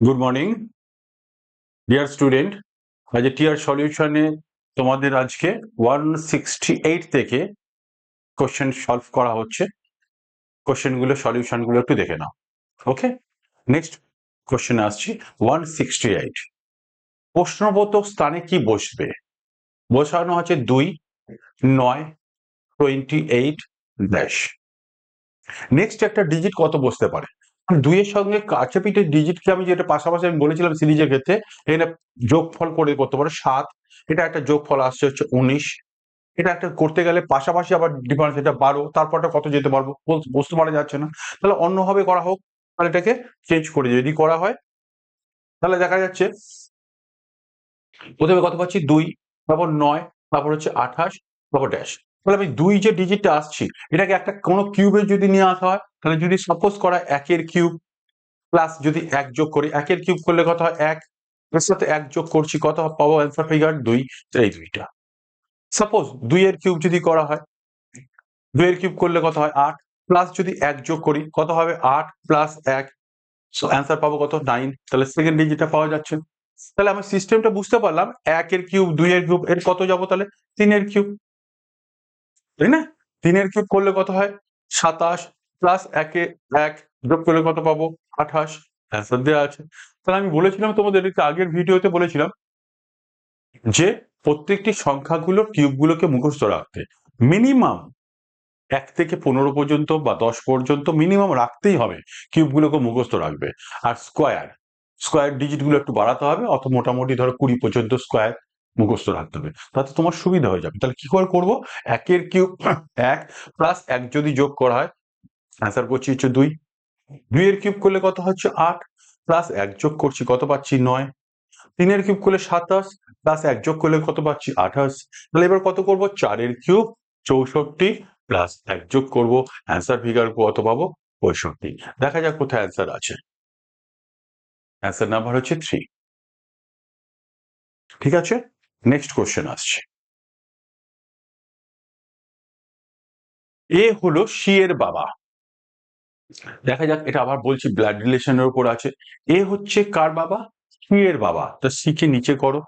Good morning dear student আজ টিয়ার সলিউশনে তোমাদের আজকে ওয়ান সিক্সটি এইট থেকে কোশ্চেন সলভ করা হচ্ছে। কোশ্চেনগুলো সলিউশনগুলো একটু দেখে নাও। ওকে নেক্সট কোশ্চেন আসছি ওয়ান সিক্সটি এইট প্রশ্নবোধক স্থানে কি বসবে? বসানো আছে দুই, নয় টোয়েন্টি এইট ড্যাশ নেক্সট একটা ডিজিট কত বসতে পারে? দুইয়ের সঙ্গে কাছে পিঠে ডিজিটকে আমি যেটা পাশাপাশি আমি বলেছিলাম সিরিজের ক্ষেত্রে, এখানে যোগফল করে করতে পারো সাত, এটা একটা যোগফল আসছে হচ্ছে উনিশ, এটা একটা করতে গেলে পাশাপাশি আবার ডিফারেন্স এটা বারো, তারপরটা কত যেতে পারব? বুঝতে পারা যাচ্ছে না। তাহলে অন্যভাবে করা হোক, তাহলে এটাকে চেঞ্জ করে যদি করা হয়, তাহলে দেখা যাচ্ছে প্রথমে কত পাচ্ছি? দুই, তারপর নয়, তারপর হচ্ছে আঠাশ, তারপর ড্যাশ তাহলে আমি দুই যে ডিজিটটা আসছি, এটাকে একটা কোনো কিউবে যদি নিয়ে আসা হয়, তাহলে যদি সাপোজ করা একের কিউব প্লাস যদি এক যোগ করি, একের কিউব করলে কত হয়? এক, এর সাথে এক যোগ করছি কত? পাবো অ্যান্সার ফিগার দুই এই দুইটা। সাপোজ দুইয়ের কিউব যদি করা হয়, দুইয়ের কিউব করলে কত হয়? আট প্লাস যদি এক যোগ করি, কত হবে? আট প্লাস এক সো অ্যান্সার পাবো কত? নাইন তাহলে সেকেন্ড ডিজিটটা পাওয়া যাচ্ছে। তাহলে আমি সিস্টেমটা বুঝতে পারলাম, একের কিউব দুইয়ের কিউব এর কত যাব তাহলে? তিনের কিউব তাই না? তিনের কিউব করলে কত হয়? সাতাশ প্লাস একে এক যোগ করলে কত পাবো? আঠাশ। অ্যান্সার দেওয়া আছে। তাহলে আমি বলেছিলাম তোমাদের একটু আগের ভিডিওতে বলেছিলাম যে প্রত্যেকটি সংখ্যাগুলো কিউবগুলোকে মুখস্থ রাখতে। মিনিমাম এক থেকে পনেরো পর্যন্ত বা দশ পর্যন্ত মিনিমাম রাখতেই হবে কিউবগুলোকে মুখস্থ রাখবে। আর স্কোয়ার স্কোয়ার ডিজিটগুলো একটু বাড়াতে হবে, অত মোটামুটি ধরো কুড়ি পর্যন্ত স্কোয়ার মুখস্থ রাখতে হবে। তাতে তোমার সুবিধা হয়ে যাবে। তাহলে কি করে করব? একের কিউব এক প্লাস এক যদি যোগ করা হয় অ্যান্সার করছি হচ্ছে দুই। দুইয়ের কিউব করলে কত হচ্ছে আট? প্লাস এক যোগ করছি কত পাচ্ছি? নয়। তিনের কিউব করলে সাতাশ প্লাস এক যোগ করলে কত পাচ্ছি? আঠাশ। তাহলে এবার কত করব? চারের কিউব চৌষট্টি প্লাস এক যোগ করব অ্যান্সার ফিগার কত পাবো? পঁয়ষট্টি। দেখা যাক কোথায় অ্যান্সার আছে। অ্যান্সার নাম্বার হচ্ছে থ্রি ঠিক আছে? নেক্সট কোশ্চেন আসছে। এ হলো সি এর বাবা। দেখা যাক, এটা আবার বলছি ব্লাড রিলেশনের উপর আছে। এ হচ্ছে কার বাবা? সি এর বাবা। তা সি কে নিচে করো।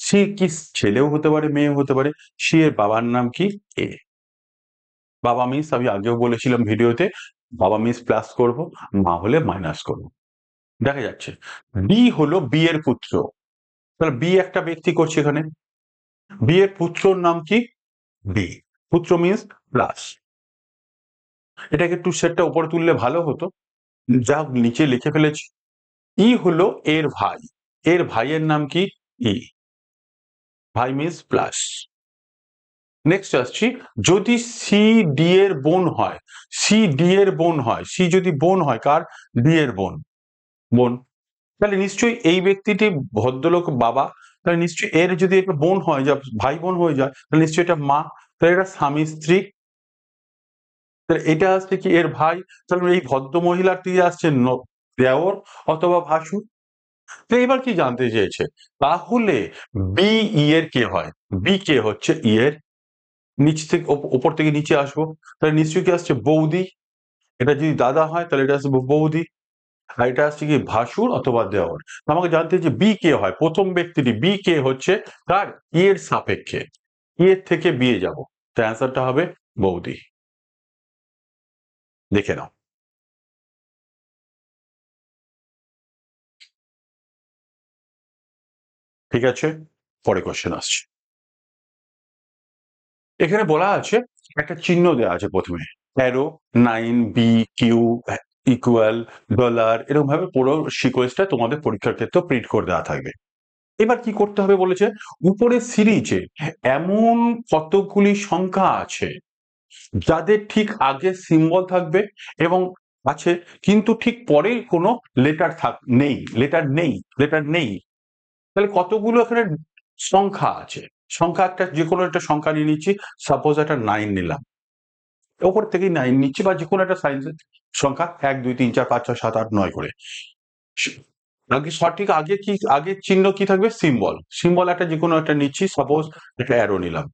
সি কি ছেলেও হতে পারে, মেয়েও হতে পারে। সি এর বাবার নাম কি? এ। বাবা মিস আমি আগেও বলেছিলাম ভিডিওতে, বাবা মিস প্লাস করব, মা হলে মাইনাস করব। দেখা যাচ্ছে। বি হলো বি এর পুত্র। তাহলে বি একটা ব্যক্তি করছে এখানে। বি এর পুত্রর নাম কি? বি পুত্র মিন্স প্লাস এটাকে একটু সেটটা উপরে তুললে ভালো হতো। যা নিচে লিখে ফেলেছি। ই হলো এর ভাই। এর ভাইয়ের নাম কি? ই ভাই মিন্স প্লাস নেক্সট আসছি। যদি সি ডি এর বোন হয় সি ডি এর বোন হয় সি যদি বোন হয়, কার? ডি এর বোন। বোন। তাহলে নিশ্চয়ই এই ব্যক্তিটি ভদ্রলোক বাবা, তাহলে নিশ্চয়ই এর যদি একটা বোন হয়, যা ভাই বোন হয়ে যায়, তাহলে নিশ্চয়ই এটা মা, তাহলে এটা স্বামী, স্ত্রী। তাহলে এটা আসছে কি এর ভাই, তাহলে এই ভদ্র মহিলাটি আসছে দেওর অথবা ভাসুর তো এবার কি জানতে চেয়েছে? তাহলে বি ই এর কে হয়? বি কে হচ্ছে ই এর নিচ থেকে ওপ- ওপর থেকে নিচে আসব। তাহলে নিশ্চয়ই কি আসছে বৌদি? এটা যদি দাদা হয়, তাহলে এটা আসবে বৌদি। আর এটা আসছে কি? ভাসুর অথবা দেওর। আমাকে জানতে যে বি কে হয়। প্রথম ব্যক্তিটি বি কে হচ্ছে কার ই এর সাপেক্ষে। ই এর থেকে বিয়ে যাব। তো অ্যান্সারটা হবে বৌদি। দেখে নাও। ঠিক আছে? পরে কোশ্চেন আসছে। এখানে বলা আছে, একটা চিহ্ন দেওয়া আছে প্রথমে। Arrow nine B Q equal dollar এরকম ভাবে পুরো সিকোয়েন্সটা তোমাদের পরীক্ষার ক্ষেত্রে প্রিন্ট করে দেওয়া থাকবে। এবার কি করতে হবে বলেছে? উপরের সিরিজে এমন কতগুলি সংখ্যা আছে, যাদের ঠিক আগে সিম্বল থাকবে এবং আছে, কিন্তু ঠিক পরে কোনো লেটার থাক, নেই লেটার নেই লেটার নেই। তাহলে কতগুলো এখানে সংখ্যা আছে? সংখ্যা একটা যে কোনো একটা সংখ্যা নিয়ে নিচ্ছি। সাপোজ একটা নাইন নিলাম। ওপর থেকেই নাইন নিচ্ছি বা যে কোনো একটা সাইজের সংখ্যা এক, দুই, তিন, চার, পাঁচ, ছয়, সাত, আট, নয় করে। আগে সঠিক আগে কি, আগে চিহ্ন কি থাকবে? সিম্বল সিম্বল একটা যে কোনো একটা নিচ্ছি সাপোজ একটা অ্যারো নিলাম।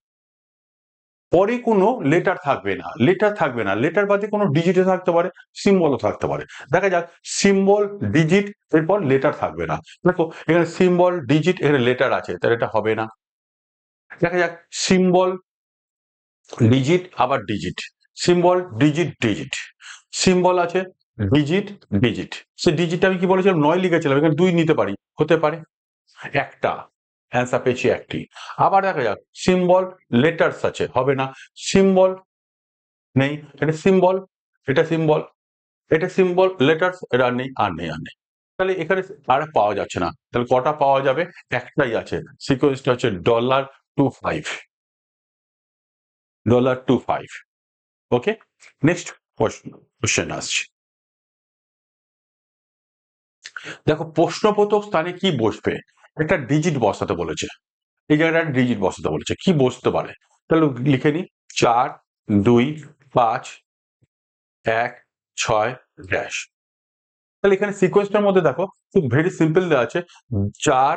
পরে কোনো লেটার থাকবে না লেটার থাকবে না। লেটার বাদে কোনো ডিজিটে থাকতে পারে সিম্বলও থাকতে পারে। দেখা যাক সিম্বল ডিজিট এরপর লেটার থাকবে না। দেখো, এখানে সিম্বল ডিজিট এখানে লেটার আছে, তাহলে এটা হবে না। দেখা যাক সিম্বল ডিজিট আবার digit symbol digit digit symbol আছে ডিজিট ডিজিট সে ডিজিট আমি কি বলেছিলাম? নয় লিখেছিলাম, এখানে দুই নিতে পারি। হতে পারে একটা। অ্যান্সার পেয়েছি একটি। আবার দেখা যাক সিম্বল লেটার্স আছে, হবে না। সিম্বল নেই, এটা সিম্বল এটা সিম্বল এটা সিম্বল লেটার্স এটা নেই, আর নেই আর নেই। তাহলে এখানে আর পাওয়া যাচ্ছে না। তাহলে কটা পাওয়া যাবে? একটাই আছে। সিকোয়েন্সটা হচ্ছে dollar two five dollar two five okay next question আসছে। দেখো, প্রশ্নবোধক স্থানে কি বসবে? একটা ডিজিট বসাতে বলেছে। এই জায়গাটা ডিজিট বসাতে বলেছে। কি বসতে পারে? তাহলে লিখে নি চার, দুই, পাঁচ, এক, ছয় ড্যাশ তাহলে এখানে সিকোয়েন্সটার মধ্যে দেখো, খুব ভেরি সিম্পল দেওয়া আছে। চার,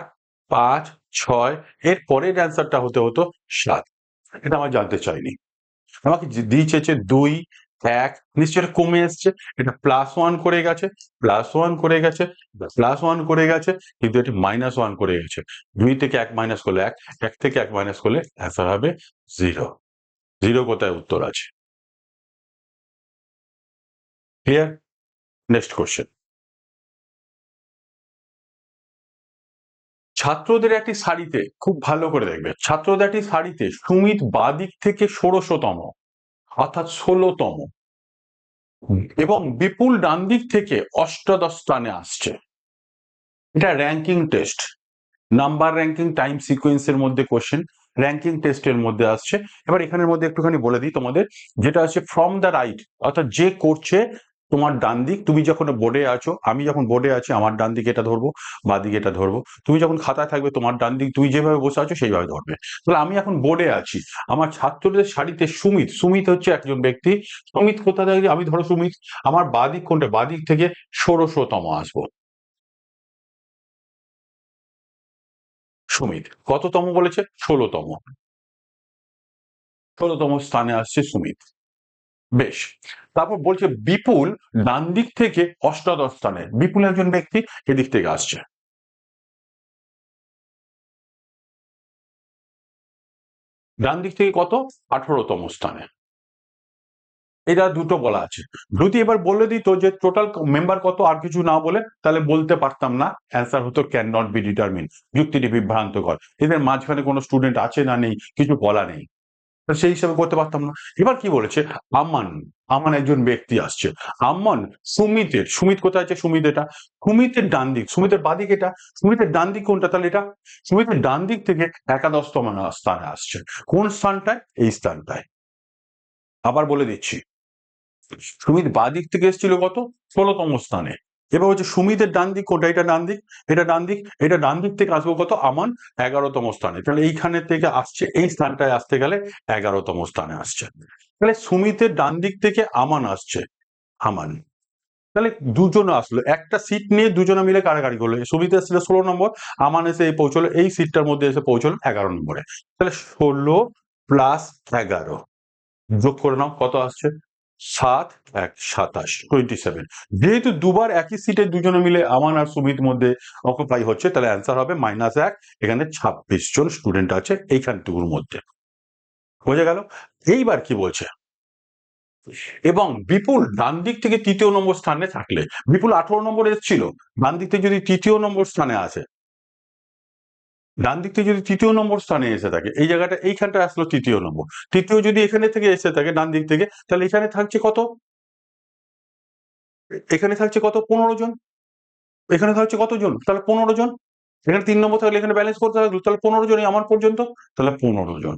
পাঁচ, ছয়, এর পরের অ্যান্সারটা হতে হতো সাত। এটা আমার জানতে চাইনি। আমাকে যে দিয়েছে হচ্ছে দুই, এক নিশ্চয় কমে এসছে। এটা প্লাস ওয়ান করে গেছে প্লাস ওয়ান করে গেছে প্লাস ওয়ান করে গেছে, কিন্তু এটি মাইনাস ওয়ান করে গেছে। দুই থেকে এক মাইনাস করলে এক এক থেকে এক মাইনাস করলে অ্যান্সার হবে জিরো জিরো কোথায়? উত্তর আছে। ক্লিয়ার নেক্সট কোশ্চেন ছাত্রদের একটি শাড়িতে খুব ভালো করে দেখবে। ছাত্রদের একটি শাড়িতে সুমিত বাদিক থেকে ষোড়শতম, অর্থাৎ ষোলোতম এবং বিপুল ডান দিক থেকে অষ্টাদশ স্থানে আসছে। এটা ranking test number ranking time সিকোয়েন্সের মধ্যে কোশ্চেন র্যাঙ্কিং টেস্টের মধ্যে আসছে। এবার এখানের মধ্যে একটুখানি বলে দিই তোমাদের, যেটা আছে ফ্রম দ্য রাইট অর্থাৎ যে করছে তোমার ডান দিক, তুমি যখন বোর্ডে আছো, আমি যখন বোর্ডে আছি, আমার ডান দিকে এটা ধরবো, বা দিকে এটা ধরবো। তুমি যখন খাতায় থাকবে, তোমার ডান দিক, তুমি যেভাবে বসে আছো, সেইভাবে ধরবে। তাহলে আমি এখন বোর্ডে আছি। আমার ছাত্রদের শাড়িতে সুমিত সুমিত হচ্ছে একজন ব্যক্তি। সুমিত কোথা থেকে? আমি ধরো সুমিত, আমার বাদিক কোনটা? বাদিক থেকে ষোড়শতম আসব। সুমিত, কততম বলেছে? ষোলোতম। ষোলোতম স্থানে আসছে সুমিত। বেশ। তারপর বলছে বিপুল ডান দিক থেকে অষ্টাদশ স্থানে। বিপুল একজন ব্যক্তি এদিক থেকে আসছে। ডান দিক থেকে কত? আঠারোতম স্থানে। এটা দুটো বলা আছে। যদি এবার বলে দিত যে টোটাল মেম্বার কত আর কিছু না বলে, তাহলে বলতে পারতাম না। অ্যান্সার হতো ক্যান নট বি ডিটারমিন যুক্তিটি বিভ্রান্তকর এদের মাঝখানে কোনো স্টুডেন্ট আছে না নেই, কিছু বলা নেই। সেই হিসাবে করতে পারতাম না। এবার কি বলেছে? আমান আমান একজন ব্যক্তি আসছে। আমান সুমিতের, সুমিত কোথায় আছে? সুমিত এটা। সুমিতের ডান দিক, সুমিতের বাদিক এটা। সুমিতের ডান দিক কোনটা তাহলে এটা? সুমিতের ডান দিক থেকে একাদশতম স্থানে আসছে। কোন স্থানটায়? এই স্থানটায়। আবার বলে দিচ্ছি। সুমিত বাদিক থেকে এসেছিল কত? ষোলোতম স্থানে। এবার হচ্ছে সুমিতের ডান দিক কোনটা? এটা ডান দিক, এটা ডান দিক, এটা ডান দিক থেকে আসব কত? আমান এগারোতম স্থানে। তাহলে এইখানে থেকে আসছে, এই স্থানটায় আসতে গেলে এগারোতম স্থানে আসছে। তাহলে সুমিতের ডান দিক থেকে আমান আসছে, আমান। তাহলে দুজন আসলো, একটা সিট নিয়ে দুজনে মিলে কারাগারি করল। সুমিত এসেছিল ষোলো নম্বর, আমান এসে এই পৌঁছলো, এই সিটটার মধ্যে এসে পৌঁছলো এগারো নম্বরে। তাহলে ষোলো প্লাস এগারো, যোগ করে নাও, কত আসছে? সাত এক সাতাশ টোয়েন্টি সেভেন যেহেতু দুবার একই সিটে দুজনে মিলে আমান আর সুমিত মধ্যে অকুপাই হচ্ছে, তাহলে অ্যান্সার হবে মাইনাস এক, এখানে ছাব্বিশ জন স্টুডেন্ট আছে এইখানটুকুর মধ্যে। বোঝা গেল? এইবার কি বলছে? এবং বিপুল ডান দিক থেকে তৃতীয় নম্বর স্থানে থাকলে, বিপুল আঠারো নম্বর এসেছিল ডান দিক থেকে যদি তৃতীয় নম্বর স্থানে আসে ডান দিক থেকে যদি তৃতীয় নম্বর স্থানে এসে থাকে, এই জায়গাটা, এইখানটা আসলো তৃতীয় নম্বর। তৃতীয় যদি এখানে থেকে এসে থাকে ডান দিক থেকে, তাহলে এখানে থাকছে কত? এখানে থাকছে কত? পনেরো জন। এখানে থাকছে কতজন তাহলে পনেরো জন। এখানে তিন নম্বর থাকলে এখানে ব্যালেন্স করতে থাকল তাহলে পনেরো জনই আমার পর্যন্ত, তাহলে পনেরো জন।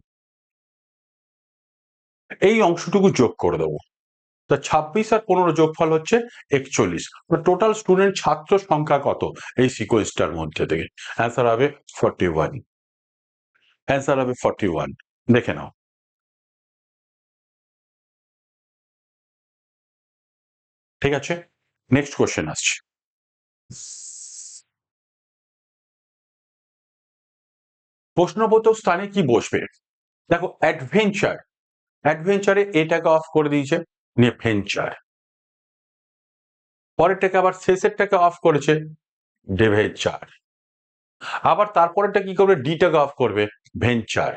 এই অংশটুকু যোগ করে দেবো। তা ছাব্বিশ আর পনেরো যোগফল হচ্ছে একচল্লিশ। টোটাল স্টুডেন্ট ছাত্র সংখ্যা কত? এই সিকোয়েন্সটার মধ্যে থেকে। অ্যান্সার হবে ফর্টি ওয়ান অ্যান্সার হবে ফর্টি ওয়ান দেখে নাও। ঠিক আছে? নেক্সট কোশ্চেন আসছে। প্রশ্নবোধক স্থানে কি বসবে? দেখো অ্যাডভেঞ্চার অ্যাডভেঞ্চারে এটাকে অফ করে দিয়েছে। নিয়ে ভেঞ্চার পরেরটাকে আবার শেষেরটাকে অফ করেছে ডেভেঞ্চার আবার তারপরেরটা কি করবে? ডিটাকে অফ করবে venture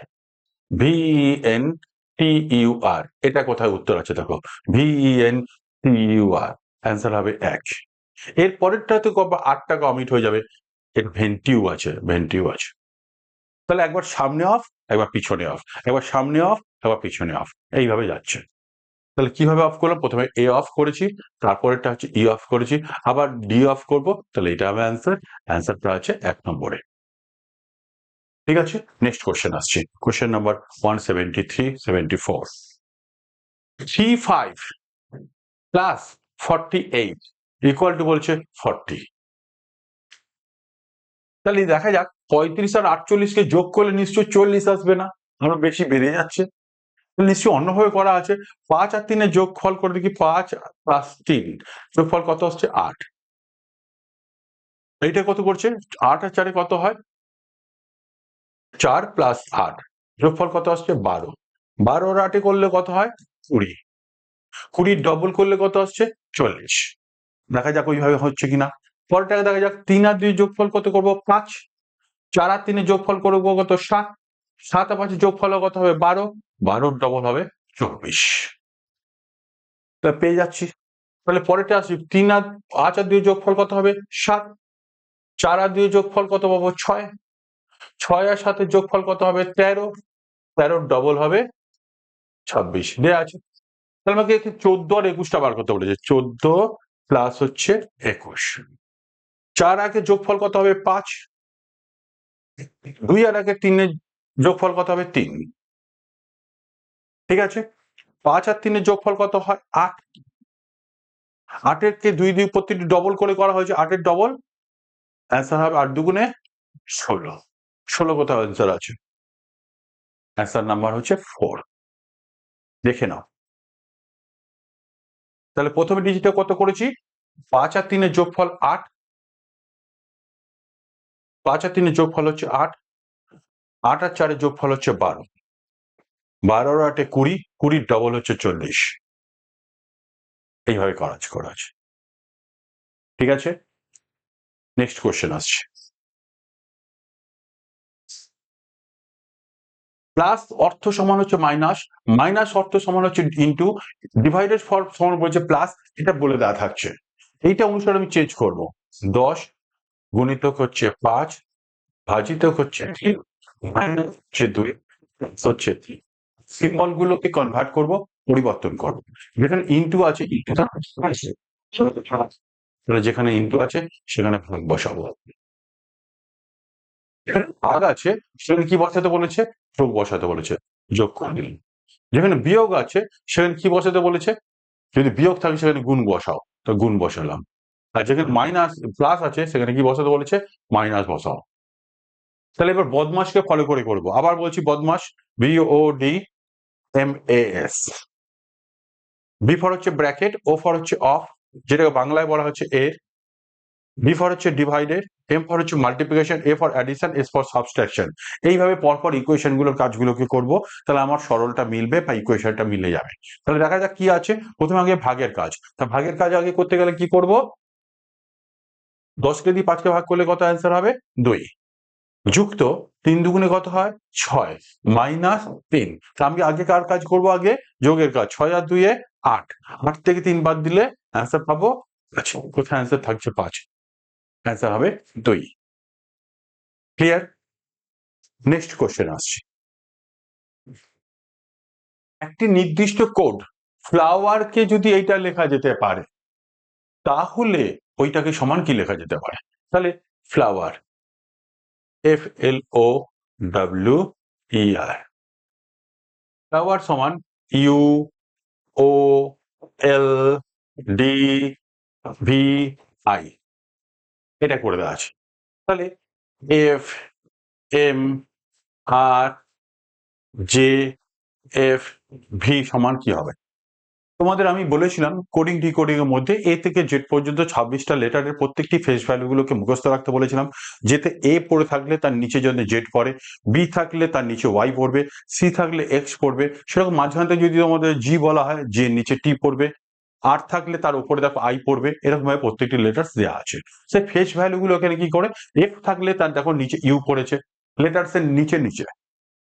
V N T U R এটা কোথায় উত্তর আছে দেখো। V N T U R answer হবে এক। এর পরেরটা পরেরটাতে আটটা কমিট হয়ে যাবে। এর ভেন্টিউ আছে ভেন্টিউ আছে। তাহলে একবার সামনে অফ একবার পিছনে অফ একবার সামনে অফ একবার পিছনে অফ এইভাবে যাচ্ছে। তাহলে কীভাবে অফ করলাম? প্রথমে এ অফ করেছি, তারপরেরটা হচ্ছে ই অফ করেছি, আবার ডি অফ করব, তাহলে এটা হবে অ্যান্সার অ্যান্সারটা আছে এক নম্বরে। ঠিক আছে? নেক্সট কোশ্চেন আসছি। Question number one seventy three seventy four three five plus eight equal two বলছে ফর্টি তাহলে দেখা যাক, পঁয়ত্রিশ আর আটচল্লিশকে যোগ করলে নিশ্চয়ই চল্লিশ আসবে না। আমরা বেশি বেড়ে যাচ্ছে। নিশ্চয়ই অন্যভাবে করা আছে। পাঁচ আর তিনের যোগ ফল করে দেখি, পাঁচ প্লাস তিন যোগ ফল কত হচ্ছে আট। এইটা কত করছে? আট আর চারে কত হয়? চার প্লাস আট, যোগফল কত আসছে? বারো। বারো আর আটে করলে কত হয়? কুড়ি। কুড়ির ডবল করলে কত আসছে? চল্লিশ। দেখা যাক ওইভাবে হচ্ছে কিনা। পরেরটাকে দেখা যাক, তিন আর দুই যোগফল কত করব? পাঁচ। চার আর তিনের যোগফল করব কত? সাত। সাত আর পাঁচের যোগফল কত হবে? বারো। বারো ডবল হবে চব্বিশ। তা পেয়ে যাচ্ছি। তাহলে পরেরটা আসি। তিন আর পাঁচ আর দুই যোগফল কত হবে? সাত। চার আর দুই যোগফল কত পাবো? ছয়। ছয় আর সাতের যোগফল কত হবে? তেরো। তেরো ডবল হবে ছাব্বিশ। দেয়া আছে। তাহলে আমাকে চোদ্দ আর একুশটা বার করতে বলেছে। চোদ্দ প্লাস হচ্ছে একুশ। চার আগে যোগফল কত হবে? পাঁচ। দুই আর আগে তিনের যোগফল কত হবে তিন। ঠিক আছে? পাঁচ আর তিনের যোগফল কত হয় আট। আটের কে দুই দুই প্রতিটি ডবল করে করা হয়েছে, আটের ডবল অ্যান্সার হবে আট দুগুণে ষোলো। ষোলো কোথাও অ্যান্সার আছে? অ্যান্সার নাম্বার হচ্ছে ফোর দেখে নাও। তাহলে প্রথমে ডিজিটে কত করেছি? পাঁচ আর তিনের যোগফল আট। পাঁচ আর তিনের যোগফল হচ্ছে আট। আট আর চারের যোগফল হচ্ছে বারো। বারোর আটে কুড়ি, কুড়ির ডবল হচ্ছে চল্লিশ। এইভাবে আছে করা আছে ঠিক আছে? নেক্সট কোশ্চেন আসছে। প্লাস অর্থ সমান হচ্ছে মাইনাস মাইনাস অর্থ সমান হচ্ছে ইন্টু ডিভাইডেড ফর সমান বলছে প্লাস এটা বলে দেওয়া থাকছে। এইটা অনুসারে আমি চেঞ্জ করব। দশ গুণিতক হচ্ছে পাঁচ, ভাজিতক হচ্ছে মাইনাস হচ্ছে দুই হচ্ছে সিম্বল গুলোকে কনভার্ট করব, পরিবর্তন করব। যেখানে ইন্টু আছে যেখানে ইন্টু আছে, সেখানে ভাগ বসাবো। এখানে ভাগ আছে, সেখানে কি বসাতে বলেছে? যোগ বসাতে বলেছে, যোগ করে যেখানে বিয়োগ আছে, সেখানে কি বসাতে বলেছে? যদি বিয়োগ থাকে, সেখানে গুণ বসাও, তো গুণ বসালাম। আর যেখানে মাইনাস প্লাস আছে, সেখানে কি বসাতে বলেছে? মাইনাস বসাও। তাহলে এবার বদমাসকে ফলো করে করব। আবার বলছি BODMAS B O D M S B for হচ্ছে ব্র্যাকেট ও ফর হচ্ছে অফ যেটাকে বাংলায় বলা হচ্ছে এর বি ফর হচ্ছে ডিভাইডেড এম ফর হচ্ছে multiplication A for addition S for subtraction এইভাবে পরপর ইকুয়েশনগুলোর কাজগুলোকে করব, তাহলে আমার সরলটা মিলবে বা ইকুয়েশনটা মিলে যাবে। তাহলে দেখা যাক কি আছে, প্রথমে আগে ভাগের কাজ। তা ভাগের কাজ আগে করতে গেলে কি করব? দশকে দিয়ে পাঁচকে ভাগ করলে কত অ্যান্সার হবে? দুই। যুক্ত তিন দুগুণে কত হয়? ছয়। মাইনাস তিন। আমি আগে কার কাজ করব আগে? যোগের কাজ। ছয় আর দুইয়ে আট। আট থেকে তিন বাদ দিলে অ্যান্সার পাবো আচ্ছা কোথায় অ্যান্সার থাকছে পাঁচ? অ্যান্সার হবে দুই। ক্লিয়ার নেক্সট কোশ্চেন আসছে। একটি নির্দিষ্ট কোড ফ্লাওয়ারকে যদি এইটা লেখা যেতে পারে, তাহলে ওইটাকে সমান কি লেখা যেতে পারে? তাহলে flower F L O W R flower সমান U O L D V I এটা করে দেওয়া আছে। তাহলে F M R J F V সমান কি হবে? তোমাদের আমি বলেছিলাম কোডিং ডিকোডিং এর মধ্যে এ থেকে জেড পর্যন্ত ছাব্বিশটা লেটারের প্রত্যেকটি ফেস ভ্যালুগুলোকে মুখস্থ রাখতে বলেছিলাম। যেতে এ পড়ে থাকলে তার নিচে যদি জেড পড়ে বি থাকলে তার নিচে ওয়াই পড়বে সি থাকলে এক্স পড়বে। সেরকম মাঝখান যদি তোমাদের জি বলা হয় যে নিচে টি পড়বে আর থাকলে তার উপরে দেখো আই পড়বে, এরকম ভাবে প্রত্যেকটি লেটার্স দেওয়া আছে। সে ফেস ভ্যালুগুলো এখানে কি করে? এফ থাকলে তার দেখো নিচে ইউ পড়েছে লেটার্স এর নিচে নিচে।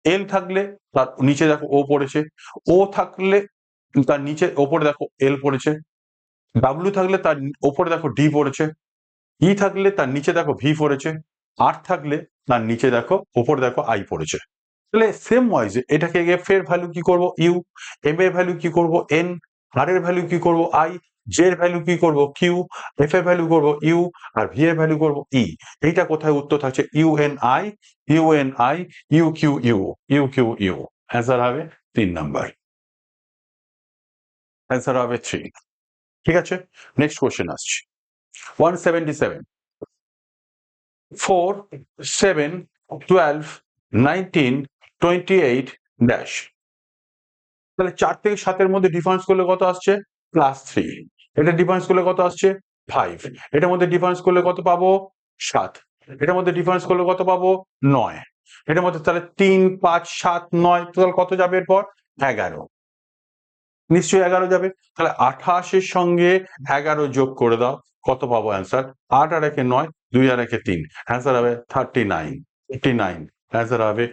এল থাকলে তার নিচে দেখো ও পড়েছে ও থাকলে তার নিচে ওপরে দেখো এল পড়েছে। ডাব্লিউ থাকলে তার ওপরে দেখো ডি পড়েছে। ই থাকলে তার নিচে দেখো ভি পড়েছে। আর থাকলে তার নিচে দেখো, ওপরে দেখো আই পড়েছে। তাহলে সেম ওয়াইজ এটাকে এফ এর ভ্যালু কি করব? ইউ এম এর ভ্যালু কি করব? এন আর এর ভ্যালু কি করব? আই জে এর ভ্যালু কি করব? কিউ এফ এর ভ্যালু করব? ইউ আর ভি এর ভ্যালু করব? ই এইটা কোথায় উত্তর থাকছে? U N I U N I U Q U U Q U answer হবে তিন নাম্বার অ্যান্সার হবে থ্রি ঠিক আছে? নেক্সট কোশ্চেন আসছে। One seventy seven four seven twelve nineteen twenty eight dash তাহলে চার থেকে সাতের মধ্যে ডিফারেন্স করলে কত আসছে? প্লাস থ্রি এটা ডিফারেন্স করলে কত আসছে? ফাইভ এটার মধ্যে ডিফারেন্স করলে কত পাবো? সাত। এটার মধ্যে ডিফারেন্স করলে কত পাবো? নয়। এটার মধ্যে তাহলে তিন, পাঁচ, সাত, নয় টোটাল কত যাবে এরপর? এগারো। নিশ্চয়ই এগারো যাবে। তাহলে আঠাশের সঙ্গে এগারো যোগ করে দাও, কত পাবো অ্যান্সার আট আর একে নয়, দুই আর একে তিন। অ্যান্সার হবে thirty nine eighty nine answer হবে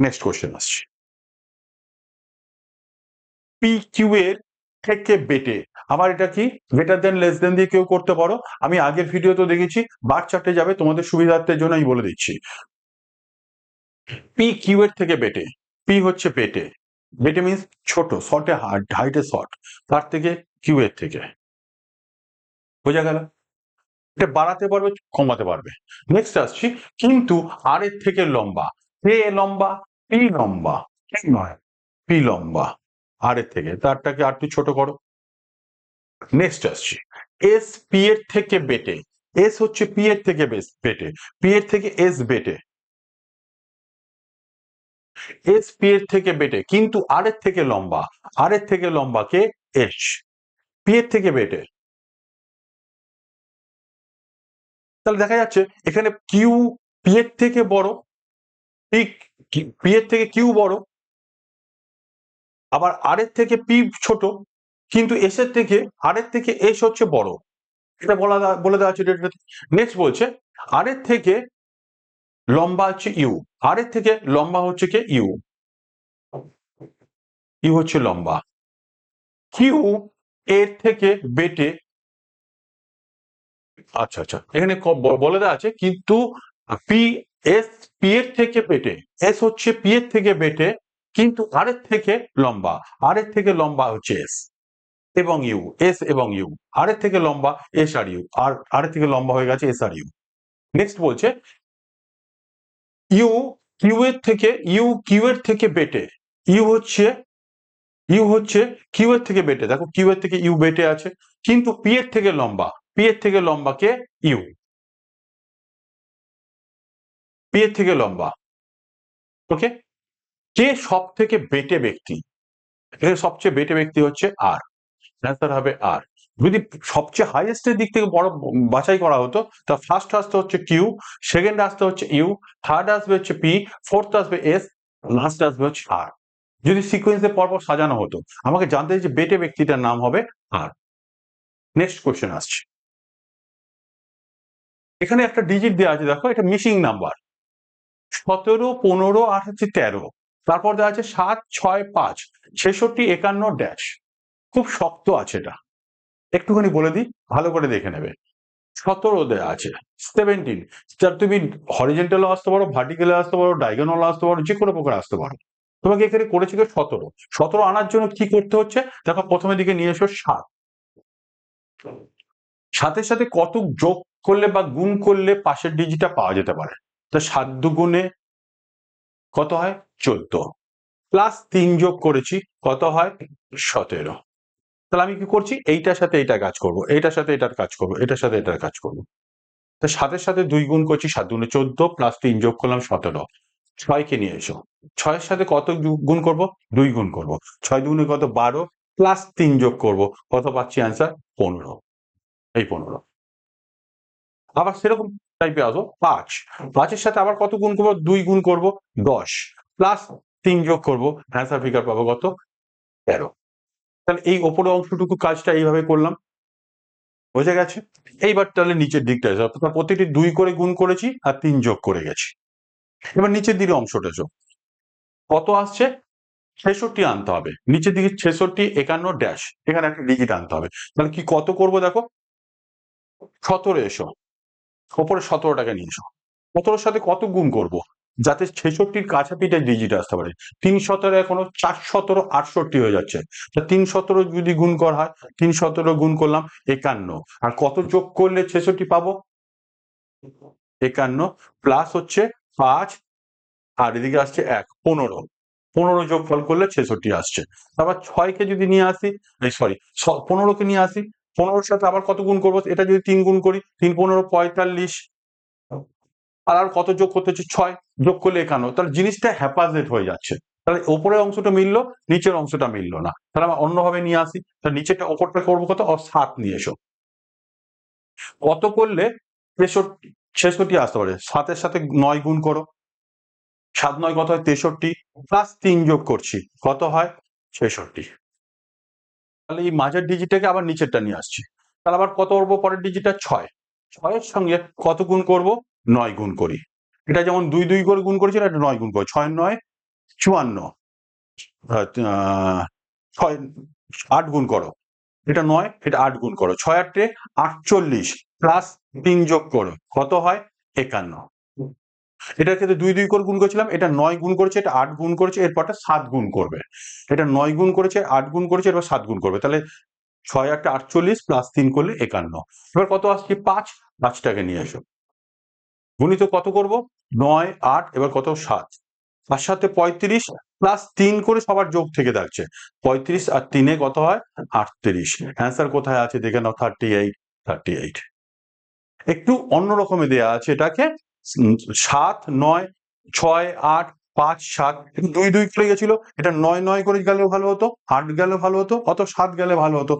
নেক্সট কোয়েশ্চেন আসছে। পি কিউ এর থেকে বেটে আমার এটা কি? গ্রেটার দেন লেস দেন দিয়ে কেউ করতে পারো? আমি আগের ভিডিও তো দেখেছি, বার চারটে যাবে, তোমাদের সুবিধার্থের জন্য আমি বলে দিচ্ছি। পি কিউ এর থেকে বেটে পি হচ্ছে বেটে বেটে মিনস ছোট শর্টে হাইটে শর্ট তার থেকে কিউ এর থেকে। বোঝা গেল? এটা বাড়াতে পারবে, কমাতে পারবে। নেক্সট আসছি, কিন্তু আর এর থেকে লম্বা। এ লম্বা পি লম্বা নয় পি লম্বা আর এর থেকে। তারটাকে আর একটু ছোট করো। নেক্সট আসছি এস পি এর থেকে বেটে এস হচ্ছে পি এর থেকে বেটে পি এর থেকে এস বেটে। এস পি এর থেকে বেটে, কিন্তু আর এর থেকে লম্বা আর এর থেকে লম্বা কে? এস পি এর থেকে বেটে। তাহলে দেখা যাচ্ছে, এখানে কিউ পি এর থেকে বড় পি পি এর থেকে কিউ বড়, আবার আর এর থেকে পি ছোট, কিন্তু এস এর থেকে আর এর থেকে এস হচ্ছে বড়। এটা বলা, বলে দেওয়া আছে নেক্সট বলছে আর এর থেকে লম্বা হচ্ছে ইউ। আর এর থেকে লম্বা হচ্ছে কে? ইউ। ইউ হচ্ছে লম্বা। কিউ এর থেকে বেটে আচ্ছা আচ্ছা। এখানে বলে দেওয়া আছে, কিন্তু পি এস, পি এর থেকে বেটে, এস হচ্ছে পি এর থেকে বেটে, কিন্তু আর এর থেকে লম্বা। আর এর থেকে লম্বা হচ্ছে এস এবং ইউ, এস এবং ইউ। আর এর থেকে লম্বা এস আর ইউ। আর আর থেকে লম্বা হয়ে গেছে এস আর ইউ। নেক্সট বলছে ইউ কিউ এর থেকে, ইউ কিউ এর থেকে বেটে। ইউ হচ্ছে ইউ হচ্ছে কিউ এর থেকে বেটে। দেখো কিউ এর থেকে ইউ বেটে আছে, কিন্তু পি এর থেকে লম্বা। পি এর থেকে লম্বা কে? ইউ। পি এর থেকে লম্বা। ওকে? কে সব থেকে বেটে ব্যক্তি? সবচেয়ে বেটে ব্যক্তি হচ্ছে আর। হবে আর। যদি সবচেয়ে হাইয়েস্টের দিক থেকে বড় বাছাই করা হতো, তা ফার্স্ট আসতে হচ্ছে কিউ সেকেন্ড আসতে হচ্ছে ইউ থার্ড আসবে হচ্ছে পি ফোর্থ আসবে এস লাস্ট আসবে হচ্ছে আর যদি সিকোয়েন্সে পরপর সাজানো হতো, আমাকে জানতে যে বেটে ব্যক্তিটার নাম হবে আর নেক্সট কোয়েশ্চেন আসছে। এখানে একটা ডিজিট দেওয়া আছে, দেখো, এটা মিসিং নাম্বার সতেরো, পনেরো আর হচ্ছে তেরো। তারপর দেওয়া আছে সাত, ছয়, পাঁচ, ছেষট্টি, একান্ন ড্যাশ খুব শক্ত আছে এটা। একটুখানি বলে দিই, ভালো করে দেখে নেবে। সতেরো দেওয়া আছে সেভেন্টিন যার তুমি হরিজেন্টালও আসতে পারো ভার্টিক্যালে আসতে পারো ডায়গোনাল আসতে পারো, যে কোনো প্রকার আসতে পারো। তোমাকে এখানে করেছে সতেরো। সতেরো আনার জন্য কি করতে হচ্ছে? দেখো প্রথমে দিকে নিয়ে এসো সাত। সাথে সাথে কত যোগ করলে বা গুণ করলে পাশের ডিজিটটা পাওয়া যেতে পারে? তো সাত দুগুণে কত হয়? চোদ্দ। প্লাস তিন যোগ করেছি, কত হয়? সতেরো। তাহলে আমি কি করছি? এইটার সাথে এইটা কাজ করব, এইটার সাথে এটার কাজ করব এটার সাথে এটার কাজ করব। তো সাতের সাথে দুই গুণ করছি সাত দুগুণে চোদ্দ প্লাস তিন যোগ করলাম সতেরো। ছয়কে নিয়ে এসো। ছয়ের সাথে কত গুণ করব? দুই গুণ করব। ছয় দুগুণে কত? বারো প্লাস তিন যোগ করব। কত পাচ্ছি অ্যান্সার পনেরো। এই পনেরো। আবার সেরকম টাইপে আসো। পাঁচ। পাঁচের সাথে আবার কত গুণ করব? দুই গুণ করব। দশ। প্লাস তিন যোগ করব। অ্যান্সার ফিগার পাবো কত? তেরো। তাহলে এই ওপরে অংশটুকু কাজটা এইভাবে করলাম। বোঝা গেছে? এইবার তাহলে নিচের দিকটা অর্থাৎ প্রতিটি দুই করে গুণ করেছি আর তিন যোগ করে গেছি। এবার নিচের দিকে অংশটা এসো কত আসছে? ছেষট্টি আনতে হবে। নিচের দিকে ছেষট্টি, একান্ন, ড্যাশ। এখানে একটা ডিজিট আনতে হবে। তাহলে কি কত করব দেখো? সতেরো এসো। ওপরে সতেরো টাকা নিয়ে এসো। সতেরোর সাথে কত গুণ করব? যাতে ছেষট্টির কাছাপিঠে ডিজিট আসতে পারে। তিন সতেরো এখনও চার সতেরো আটষট্টি হয়ে যাচ্ছে। তা তিন সতেরো যদি গুণ করা হয়, তিন সতেরো গুণ করলাম একান্ন। আর কত যোগ করলে ছেষট্টি পাবো? একান্ন প্লাস হচ্ছে পাঁচ, আর এদিকে আসছে এক, পনেরো। পনেরো যোগ ফল করলে ছেষট্টি আসছে। আবার ছয়কে যদি নিয়ে আসি সরি পনেরোকে নিয়ে আসি, পনেরোর সাথে আবার কত গুণ করব? এটা যদি তিন গুণ করি, তিন, পনেরো, পঁয়তাল্লিশ আর আর কত যোগ করতে হচ্ছে? ছয় যোগ করলে একান্ন। তাহলে জিনিসটা হ্যাপাজেট হয়ে যাচ্ছে। তাহলে ওপরের অংশটা মিললো, নিচের অংশটা মিললো না। তাহলে আমরা অন্যভাবে নিয়ে আসি। তাহলে নিচেরটা ওপরটা করব কত? ও সাত নিয়ে এসো। কত করলে তেষট্টি, ছেষট্টি আসতে পারে? সাতের সাথে নয় গুণ করো। সাত নয় কত হয়? তেষট্টি। প্লাস তিন যোগ করছি। কত হয়? ছেষট্টি। তাহলে এই মাঝের ডিজিটটাকে আবার নিচেরটা নিয়ে আসছি। তাহলে আবার কত করব পরের ডিজিটটা ছয়। ছয়ের সঙ্গে কত গুণ করব? নয় গুণ করি। এটা যেমন দুই দুই করে গুণ করেছিল এটা নয় গুণ করি। ছয় নয়, চুয়ান্ন। ছয়, আট গুণ করো। এটা নয়, এটা আট গুণ করো। ছয় আটে আটচল্লিশ প্লাস তিন যোগ করো। কত হয়? একান্ন। এটার ক্ষেত্রে দুই দুই করে গুণ করেছিলাম, এটা নয় গুণ করেছে, এটা আট গুণ করেছে, এরপরটা সাত গুণ করবে। এটা নয় গুণ করেছে, আট গুণ করেছে, এরপর সাত গুণ করবে। তাহলে ছয় আটটা আটচল্লিশ প্লাস তিন করলে একান্ন। এবার কত আসছে? পাঁচ। পাঁচটাকে নিয়ে এসো গুণিত কত করব? নয়, আট, এবার কত? সাত। তার সাথে পঁয়ত্রিশ প্লাস তিন করে সবার যোগ থেকে থাকছে। পঁয়ত্রিশ আর তিনে কত হয়? আটত্রিশ। অ্যান্সার কোথায় আছে? দেখে নাও থার্টি এইট থার্টি এইট একটু অন্য রকমে দেয়া আছে এটাকে। সাত, নয়, ছয়, আট, পাঁচ, সাত। দুই দুই করে গেছিল। এটা নয় নয় করে গেলেও ভালো হতো, আট গেলে ভালো হতো, অত সাত গেলে ভালো হতো।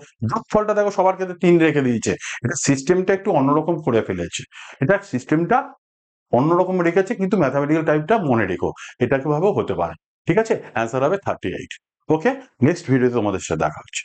ফলটা দেখো, সবার ক্ষেত্রে তিন রেখে দিয়েছে। এটা সিস্টেমটা একটু অন্যরকম করে ফেলেছে। এটা সিস্টেমটা অন্যরকম রেখেছে, কিন্তু ম্যাথামেটিক্যাল টাইপটা মনে রেখো। এটা কীভাবে হতে পারে। ঠিক আছে? অ্যান্সার হবে থার্টি এইট ওকে নেক্সট ভিডিওতে তোমাদের সাথে দেখা হচ্ছে।